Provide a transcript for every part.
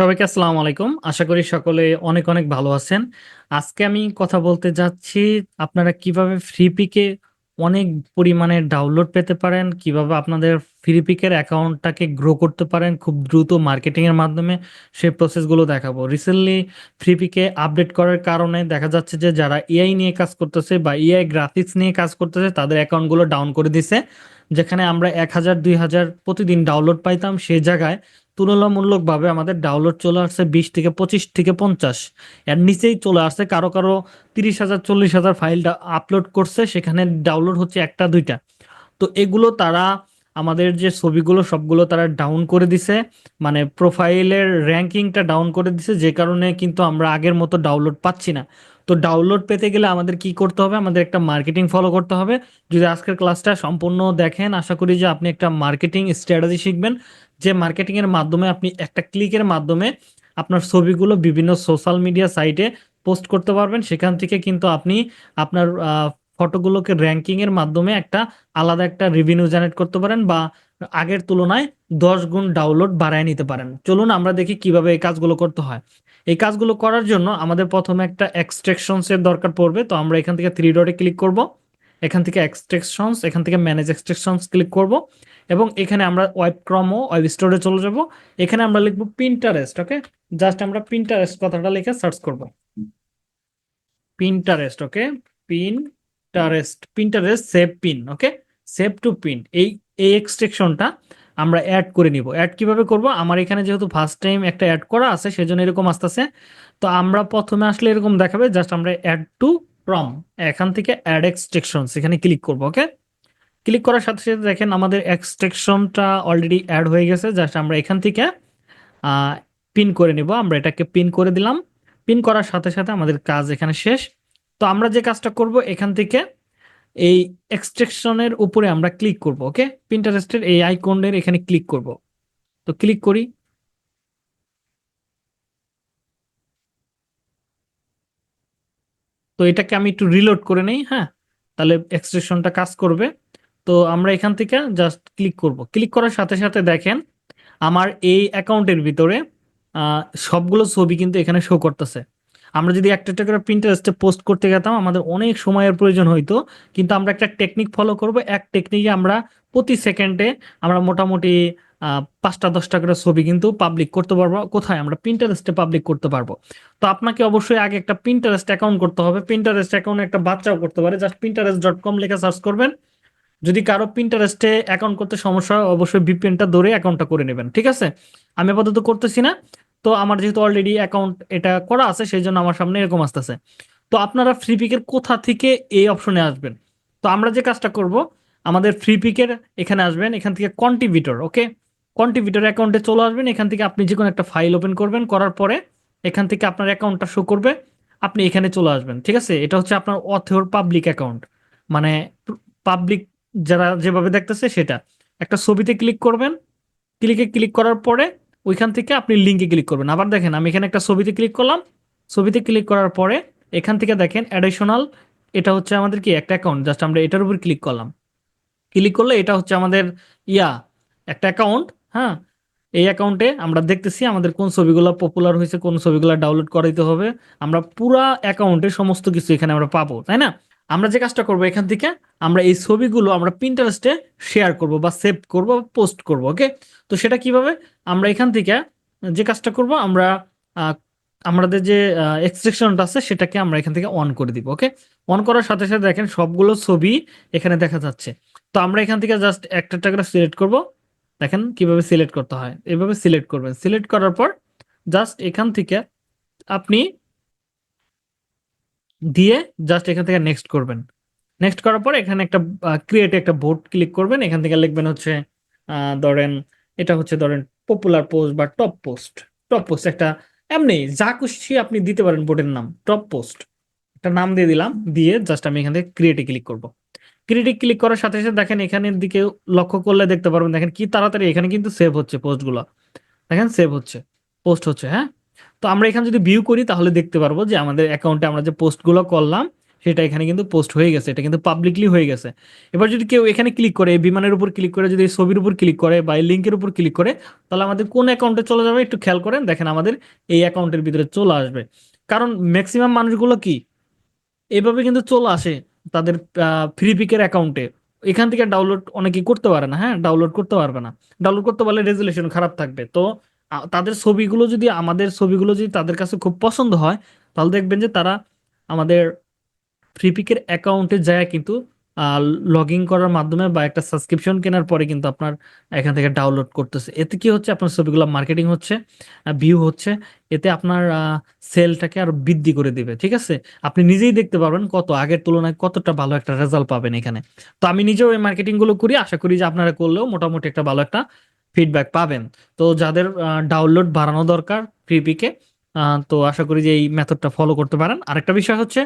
সবাইকে আসসালামু আলাইকুম। আশা করি সকলে অনেক অনেক ভালো আছেন। আজকে আমি কথা বলতে যাচ্ছি, আপনারা কীভাবে ফ্রি পিকে অনেক পরিমাণে ডাউনলোড পেতে পারেন, কীভাবে আপনাদের ফ্রি পিকের অ্যাকাউন্টটাকে গ্রো করতে পারেন, খুব দ্রুত মার্কেটিং এর মাধ্যমে সেই প্রসেসগুলো দেখাবো। রিসেন্টলি ফ্রি পিকে আপডেট করার কারণে দেখা যাচ্ছে যে যারা এআই নিয়ে কাজ করতেছে বা এআই গ্রাফিক্স নিয়ে কাজ করতেছে, তাদের অ্যাকাউন্টগুলো ডাউন করে দিছে, যেখানে আমরা এক হাজার, দুই হাজার প্রতিদিন ডাউনলোড পাইতাম সেই জায়গায় তুলনামূলকভাবে আমাদের ডাউনলোড চলে আসছে বিশ থেকে পঁচিশ থেকে পঞ্চাশ। এর নিচেই চলে আসছে, কারও কারও তিরিশ হাজার, চল্লিশ হাজার ফাইলটা আপলোড করছে, সেখানে ডাউনলোড হচ্ছে একটা, দুইটা। তো এগুলো তারা আমাদের যে ছবিগুলো, সবগুলো তারা ডাউন করে দিছে মানে প্রোফাইলের র্যাঙ্কিংটা ডাউন করে দিছে, যে কারণে কিন্তু আমরা আগের মতো ডাউনলোড পাচ্ছি না। তো ডাউনলোড পেতে গেলে আমাদের কি করতে হবে? আমাদের একটা মার্কেটিং ফলো করতে হবে। যদি আজকের ক্লাসটা সম্পূর্ণ দেখেন, আশা করি যে আপনি একটা মার্কেটিং স্ট্র্যাটেজি শিখবেন। যে মার্কেটিং এর মাধ্যমে আপনি একটা ক্লিকের মাধ্যমে আপনার ছবিগুলো বিভিন্ন সোশ্যাল মিডিয়া সাইটে পোস্ট করতে পারবেন। সেখান থেকে কিন্তু আপনি আপনার ফটোগুলোকে র্যাঙ্কিং এর মাধ্যমে একটা আলাদা একটা রেভিনিউ জেনারেট করতে পারেন বা আগের তুলনায় দশ গুণ ডাউনলোড বাড়ায় নিতে পারেন। চলুন আমরা দেখি কীভাবে এই কাজগুলো করতে হয়। এই কাজগুলো করার জন্য আমাদের প্রথমে একটা এক্সট্রাকশনস এর দরকার পড়বে। তো আমরা এখান থেকে থ্রি ডটে ক্লিক করব। এখান থেকে এক্সট্রাকশনস এখান থেকে ম্যানেজ এক্সট্রাকশনস ক্লিক করব এবং এখানে আমরা ওয়েব ক্রমও ওয়েব স্টোরে চলে যাব। এখানে আমরা লিখব পিন্টারেস্ট ওকে জাস্ট আমরা পিন্টারেস্ট কথাটা লিখে সার্চ করব। Pinterest okay Pinterest Pinterest save pin okay save to pin এই এই এক্সট্রেকশনটা আমরা অ্যাড করে নিব। অ্যাড কীভাবে করব? আমার এখানে যেহেতু ফার্স্ট টাইম একটা অ্যাড করা আছে, সেজন্য এরকম আসতেছে। তো আমরা প্রথমে আসলে এরকম দেখাবে জাস্ট আমরা অ্যাড টু ফ্রম এখান থেকে অ্যাড এক্সট্রাকশনস এখানে ক্লিক করব ওকে ক্লিক করার সাথে সাথে দেখেন আমাদের এক্সট্রেকশনটা অলরেডি অ্যাড হয়ে গেছে জাস্ট আমরা এখান থেকে পিন করে নিব, আমরা এটাকে পিন করে দিলাম। পিন করার সাথে সাথে আমাদের কাজ এখানে শেষ। তো আমরা যে কাজটা করব, এখান থেকে এই এক্সট্রেকশনের উপরে আমরা ক্লিক করব ওকে পিন্টারেস্টের এই আইকনের এখানে ক্লিক করব। তো ক্লিক করি তো এটাকে আমি একটু রিলোড করে নেই হ্যাঁ? তাহলে এক্সট্রাকশনটা কাজ করবে। তো আমরা এখান থেকে জাস্ট ক্লিক করব। ক্লিক করার সাথে সাথে দেখেন, আমার এই অ্যাকাউন্টের ভিতরে সবগুলো ছবি কিন্তু এখানে শো করতেছে। আমরা যদি একটা একটা করে প্রিন্টারেস্টে পোস্ট করতে গেতাম, আমাদের অনেক সময়ের প্রয়োজন হইতো, কিন্তু আমরা একটা টেকনিক ফলো করব। এক টেকনিকে আমরা প্রতি সেকেন্ডে আমরা মোটামুটি পাঁচটা, দশটা করে ছবি কিন্তু পাবলিক করতে পারব। কোথায়? আমরা প্রিন্টারেস্টে পাবলিক করতে পারব। তো আপনাকে অবশ্যই আগে একটা প্রিন্টারেস্ট অ্যাকাউন্ট করতে হবে। প্রিন্টারেস্ট অ্যাকাউন্ট একটা বাচ্চাও করতে পারে। জাস্ট প্রিন্টারেস্ট ডট কম লেখা সার্চ করবেন। যদি কারও প্রিন্টারেস্টে অ্যাকাউন্ট করতে সমস্যা হয়, অবশ্যই ভিপিএনটা ধরে অ্যাকাউন্টটা করে নেবেন। ঠিক আছে? আমি আপাতত করতেছি না। তো আমার যেহেতু অলরেডি অ্যাকাউন্ট এটা করা আছে, সেই জন্য আমার সামনে এরকম আসতেছে। তো আপনারা ফ্রি পিকের কোথা থেকে এই অপশনে আসবেন? তো আমরা যে কাজটা করব আমাদের ফ্রি পিকের এখানে আসবেন, এখান থেকে কন্ট্রিবিউটর ওকে কন্ট্রিবিউটর অ্যাকাউন্টে চলে আসবেন, এখান থেকে আপনি যে কোনো একটা ফাইল ওপেন করবেন, করার পরে এখান থেকে আপনার অ্যাকাউন্টটা শো করবে, আপনি এখানে চলে আসবেন, ঠিক আছে? এটা হচ্ছে আপনার অথর পাবলিক অ্যাকাউন্ট মানে পাবলিক যারা যেভাবে দেখতেছে সেটা। একটা ছবিতে ক্লিক করবেন ক্লিকে ক্লিক করার পরে ওইখান থেকে আপনি লিঙ্কে ক্লিক করবেন। আবার দেখেন, আমি এখানে একটা ছবিতে ক্লিক করলাম, ছবিতে ক্লিক করার পরে এখান থেকে দেখেন অ্যাডিশনাল এটা হচ্ছে আমাদের কি? একটা অ্যাকাউন্ট জাস্ট আমরা এটার উপর ক্লিক করলাম। ক্লিক করলে এটা হচ্ছে আমাদের ইয়া, একটা অ্যাকাউন্ট হ্যাঁ? এই অ্যাকাউন্টে আমরা দেখতেছি আমাদের কোন ছবিগুলো পপুলার হয়েছে, কোন ছবিগুলো ডাউনলোড করাইতে হবে। আমরা পুরা অ্যাকাউন্টে সমস্ত কিছু এখানে আমরা পাবো, তাই না? আমরা যে কাজটা করব এখান থেকে আমরা এই ছবিগুলো আমরা প্রিন্টারেস্টে শেয়ার করব বা সেভ করব বা পোস্ট করব ওকে তো সেটা কীভাবে? আমরা এখান থেকে যে কাজটা করব, আমরা আমাদের যে এক্সট্রেকশনটা আছে সেটাকে আমরা এখান থেকে অন করে দিব ওকে অন করার সাথে সাথে দেখেন সবগুলো ছবি এখানে দেখা যাচ্ছে। তো আমরা এখান থেকে জাস্ট একটা টাকা সিলেক্ট করব। দেখেন কীভাবে সিলেক্ট করতে হয়। এভাবে সিলেক্ট করবেন। সিলেক্ট করার পর জাস্ট এখান থেকে আপনি দিয়ে জাস্ট এখান থেকে নেক্সট করবেন। নেক্সট করার পর এখানে একটা ক্রিয়েট একটা ভোট ক্লিক করবেন। এখান থেকে লিখবেন হচ্ছে ধরেন এটা হচ্ছে ধরেন পপুলার পোস্ট বা টপ পোস্ট টপ পোস্ট একটা এমনি যা খুশি আপনি দিতে পারেন বোর্ডের নাম। টপ পোস্ট একটা নাম দিয়ে দিলাম। দিয়ে জাস্ট আমি এখান থেকে ক্রিয়েটে ক্লিক করব। ক্রিয়েটে ক্লিক করার সাথে সাথে দেখেন এখানের দিকে লক্ষ্য করলে দেখতে পারবেন, দেখেন কি তাড়াতাড়ি এখানে কিন্তু সেভ হচ্ছে পোস্টগুলো দেখেন সেভ হচ্ছে পোস্ট হচ্ছে হ্যাঁ? তো আমরা এখানে যদি ভিউ করি তাহলে দেখতে পারব যে আমাদের অ্যাকাউন্টে আমরা যে পোস্টগুলো করলাম, সেটা এখানে কিন্তু পোস্ট হয়ে গেছে, এটা কিন্তু পাবলিকলি হয়ে গেছে। এবার যদি কেউ এখানে ক্লিক করে, এই বিমানের উপর ক্লিক করে, যদি এই ছবির উপর ক্লিক করে বা এই লিঙ্কের উপর ক্লিক করে, তাহলে আমাদের কোন অ্যাকাউন্টে চলে যাবে? একটু খেয়াল করেন, দেখেন আমাদের এই অ্যাকাউন্টের ভিতরে চলে আসবে। কারণ ম্যাক্সিমাম মানুষগুলো কি? এভাবে কিন্তু চলে আসে। তাদের ফ্রি পিকের অ্যাকাউন্টে এখান থেকে ডাউনলোড অনেকেই করতে পারে না হ্যাঁ? ডাউনলোড করতে পারবে না। ডাউনলোড করতে পারলে রেজুলেশন খারাপ থাকবে। তো তাদের ছবিগুলো যদি, আমাদের ছবিগুলো যদি তাদের কাছে খুব পছন্দ হয়, তাহলে দেখবেন যে তারা আমাদের ফ্রিপিকের অ্যাকাউন্টে যায় কিন্তু লগ ইন করার মাধ্যমে বা একটা সাবস্ক্রিপশন কেনার পরে কিন্তু আপনার এখান থেকে ডাউনলোড করতেছে। এতে কি হচ্ছে? আপনার ছবিগুলো মার্কেটিং হচ্ছে ভিউ হচ্ছে, এতে আপনার সেলটাকে আরও বৃদ্ধি করে দিবে, ঠিক আছে? আপনি নিজেই দেখতে পারবেন কত, আগের তুলনায় কতটা ভালো একটা রেজাল্ট পাবেন এখানে। তো আমি নিজেও এই মার্কেটিংগুলো করি, আশা করি যে আপনারা করলেও মোটামুটি একটা ভালো একটা ফিডব্যাক পাবেন। তো যাদের ডাউনলোড বাড়ানো দরকার ফ্রিপিকে তো আশা করি যে এই মেথডটা ফলো করতে পারেন। আরেকটা বিষয় হচ্ছে,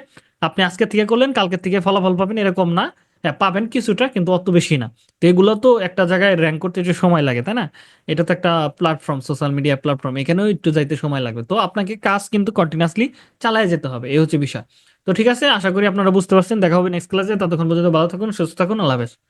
আপনি আজকে থেকে করলেন কালকে থেকে ফলাফল পাবেন, এরকম না। হ্যাঁ পাবেন কিছুটা, কিন্তু অত বেশি না। তো এগুলো তো একটা জায়গায় র্যাঙ্ক করতে একটু সময় লাগে, তাই না? এটা তো একটা প্ল্যাটফর্ম সোশ্যাল মিডিয়া প্ল্যাটফর্ম এখানেও একটু যাইতে সময় লাগবে। তো আপনাকে কাজ কিন্তু কন্টিনিউসলি চালায় যেতে হবে, এই হচ্ছে বিষয়। তো ঠিক আছে, আশা করি আপনারা বুঝতে পারছেন। দেখা হবে নেক্সট ক্লাসে ততক্ষণ পর্যন্ত ভালো থাকুন, সুস্থ থাকুন, আল্লাহ হাফেজ।